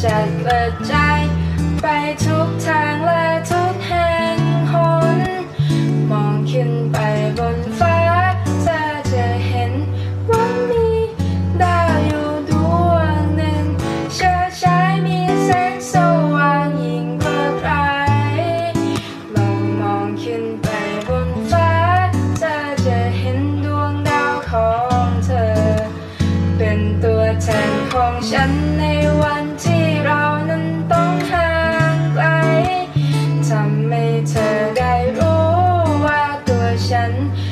จะเปิดใจ ไปทุกทางและทุกแห่งหน มองขึ้นไปบนฟ้าเธอจะเห็นว่ามีดาวอยู่ดวงหนึ่งเชื่อใจมีแสงสว่างยิ่งกว่าใครลองมองขึ้นไปบนฟ้าเธอจะเห็นดวงดาวของเธอ เป็นตัวแทนของฉันใน ทำให้เธอได้รู้ว่าตัวฉัน